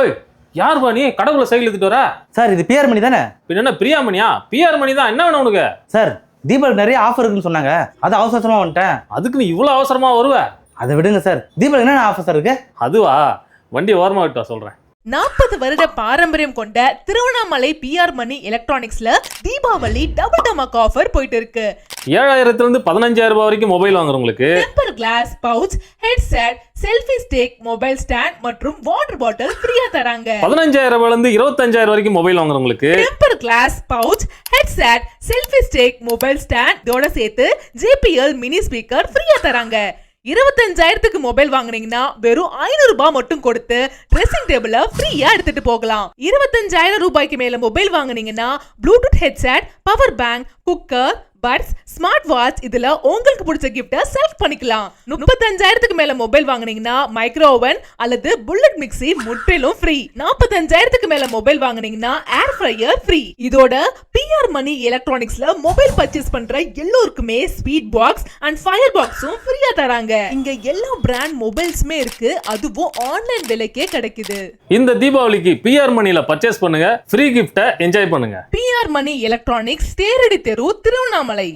ஏய் யாருப்பா நீ? கடவுளை சைக்கிள் எடுத்துட்டு வர? சார் இது பிஆர் மணி தானே? பின்ன என்ன பிரியாமணியா? பிஆர் மணி தான். என்ன வேணும் உனக்கு? சார் தீபாவளி நிறைய ஆஃபர் இருக்குன்னு சொன்னாங்க. அது அவசர அவசரமா வந்துட்டேன். அதுக்கு நீ இவ்வளவு அவசரமா வருவ? அதை விடுங்க சார். தீபாவளி என்னென்ன ஆஃபர் இருக்கு? அதுவா? வண்டி ஓரமா விட்டு வா சொல்றேன். நாற்பது வருட பாரம்பரியம் கொண்ட திருவண்ணாமலை பிஆர் மணி எலக்ட்ரானிக்ஸ்ல தீபாவளி டபுள் டமாக் ஆஃபர் போயிட்டு இருக்கு. ஏழாயிரத்துல இருந்து பதினஞ்சாயிரம் ரூபாய் வரைக்கும் மொபைல் வாங்குறவங்களுக்கு tempered glass pouch headset selfie stick mobile stand மற்றும் வாட்டர் பாட்டில் ஃப்ரீயா தராங்க. பதினஞ்சாயிரம் ரூபாயில இருந்து இருபத்தஞ்சாயிரம் வரைக்கும் மொபைல் வாங்குறவங்களுக்கு tempered glass pouch headset selfie stick mobile stand இதோட சேர்த்து ஜேபிஎல் மினி ஸ்பீக்கர் ஃப்ரீயா தராங்க. இருபத்தஞ்சாயிரத்துக்கு மொபைல் வாங்குனீங்கன்னா வெறும் ஐநூறு ரூபாய் மட்டும் கொடுத்து ட்ரெஸ்ஸிங் டேபிள ஃப்ரீயா எடுத்துட்டு போகலாம். இருபத்தஞ்சாயிரம் ரூபாய்க்கு மேல மொபைல் வாங்குனீங்கன்னா bluetooth headset power bank cooker buds smart watch இதுல உங்களுக்கு பிடிச்ச கிஃப்ட செலக்ட் பண்ணிக்கலாம். முப்பத்தஞ்சாயிரத்துக்கு மேல மொபைல் வாங்குனீங்கன்னா மைக்ரோ ஓவன் அல்லது புல்லட் மிக்ஸி முற்றிலும் ஃப்ரீ நாற்பத்தஞ்சாயிரத்துக்கு மேல மொபைல் வாங்குனீங்கன்னா ஏர் ஃப்ரையர் ஃப்ரீ இதோட பிஆர் மணி எலக்ட்ரானிக்ஸ்ல மொபைல் பர்ச்சேஸ் பண்ற எல்லோருக்குமே ஸ்வீட் பாக்ஸ் அண்ட் ஃபயர் பாக்ஸும் ஃப்ரீயா தராங்க. இங்க எல்லா பிராண்ட் மொபைல்ஸுமே இருக்கு. அதுவும் ஆன்லைன் விலைக்கே கிடைக்குது. இந்த தீபாவளிக்கு பிஆர் மணில பர்ச்சேஸ் பண்ணுங்க. ஃப்ரீ கிஃப்டை என்ஜாய் பண்ணுங்க. பிஆர் மணி எலக்ட்ரானிக்ஸ் தேரடி தெரு திருவண்ணாமலை.